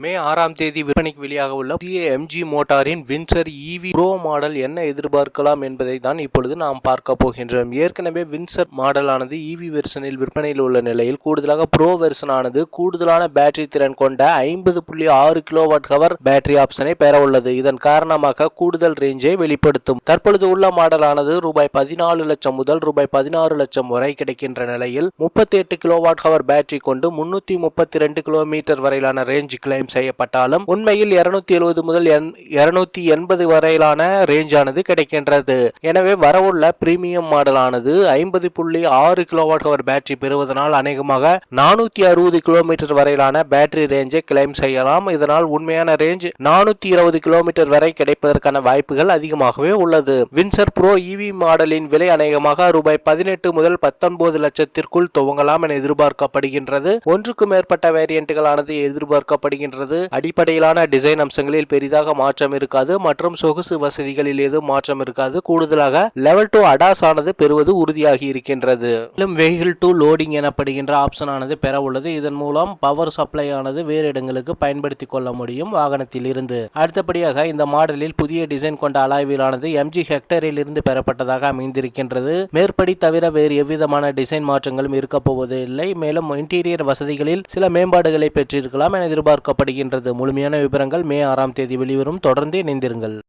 மே ஆறாம் தேதி விற்பனைக்கு வெளியாக உள்ள புதிய எம்ஜி மோட்டாரின் வின்சர் இவி ப்ரோ மாடல் என்ன எதிர்பார்க்கலாம் என்பதை தான் இப்பொழுது நாம் பார்க்க போகின்றோம். ஏற்கனவே வின்சர் மாடலானது இவி வெர்ஷனில் விற்பனையில் உள்ள நிலையில் கூடுதலாக ப்ரோ வெர்சனானது கூடுதலான பேட்டரி திறன் கொண்ட ஐம்பது புள்ளி ஆறு கிலோவாட் ஹவர் பேட்டரி ஆப்ஷனை பெற உள்ளது. இதன் காரணமாக கூடுதல் ரேஞ்சை வெளிப்படுத்தும். தற்பொழுது உள்ள மாடலானது ரூபாய் பதினாலு லட்சம் முதல் ரூபாய் பதினாறு லட்சம் வரை கிடைக்கின்ற நிலையில் முப்பத்தி எட்டு கிலோவாட் ஹவர் பேட்டரி கொண்டு முன்னூத்தி முப்பத்தி ரெண்டு கிலோமீட்டர் வரையிலான ரேஞ்ச் கிளைம் செய்யப்பட்டாலும் உண்மையில் இருநூத்தி எழுபது முதல் இருநூத்தி எண்பது வரையிலான ரேஞ்சானது கிடைக்கின்றது. எனவே வரவுள்ள பிரீமியம் மாடலானது ஐம்பது புள்ளி ஆறு கிலோவாட் ஹவர் பேட்டரி பெறுவதனால் அநேகமாக நானூத்தி அறுபது கிலோமீட்டர் வரையிலான பேட்டரி ரேஞ்சை கிளைம் செய்யலாம். இதனால் உண்மையான ரேஞ்ச் நானூத்தி இருபது கிலோமீட்டர் வரை கிடைப்பதற்கான வாய்ப்புகள் அதிகமாகவே உள்ளது. வின்சர் ப்ரோ இவி மாடலின் விலை அநேகமாக ரூபாய் பதினெட்டு முதல் பத்தொன்பது லட்சத்திற்குள் துவங்கலாம் என எதிர்பார்க்கப்படுகின்றது. ஒன்றுக்கு மேற்பட்ட வேரியன்ட்டுகளானது எதிர்பார்க்கப்படுகின்றது. அடிப்படையிலான டிசைன் அம்சங்களில் பெரிதாக மாற்றம் இருக்காது மற்றும் சொகுசு வசதிகளில் ஏதும் மாற்றம் இருக்காது. கூடுதலாக லெவல் டூ அடாஸ் ஆனது பெறுவது உறுதியாகி இருக்கின்றது. மேலும் வெஹிகிள் டூ லோடிங் எனப்படுகின்ற ஆப்ஷன் ஆனது பெற உள்ளது. இதன் மூலம் பவர் சப்ளை ஆனது வேறு இடங்களுக்கு பயன்படுத்தி கொள்ள முடியும் வாகனத்தில் இருந்து அடுத்தபடியாக இந்த மாடலில் புதிய டிசைன் கொண்ட அலாய்விலானது எம்ஜி ஹெக்டரில் இருந்து பெறப்பட்டதாக அமைந்திருக்கின்றது. மேற்படி தவிர வேறு எவ்விதமான டிசைன் மாற்றங்களும் இருக்க போவது இல்லை மேலும் இன்டீரியர் வசதிகளில் சில மேம்பாடுகளை பெற்றிருக்கலாம் என எதிர்பார்க்கப்படுகின்றது முழுமையான விவரங்கள் மே ஆறாம் தேதி வெளிவரும். தொடர்ந்து இணைந்திருங்கள்.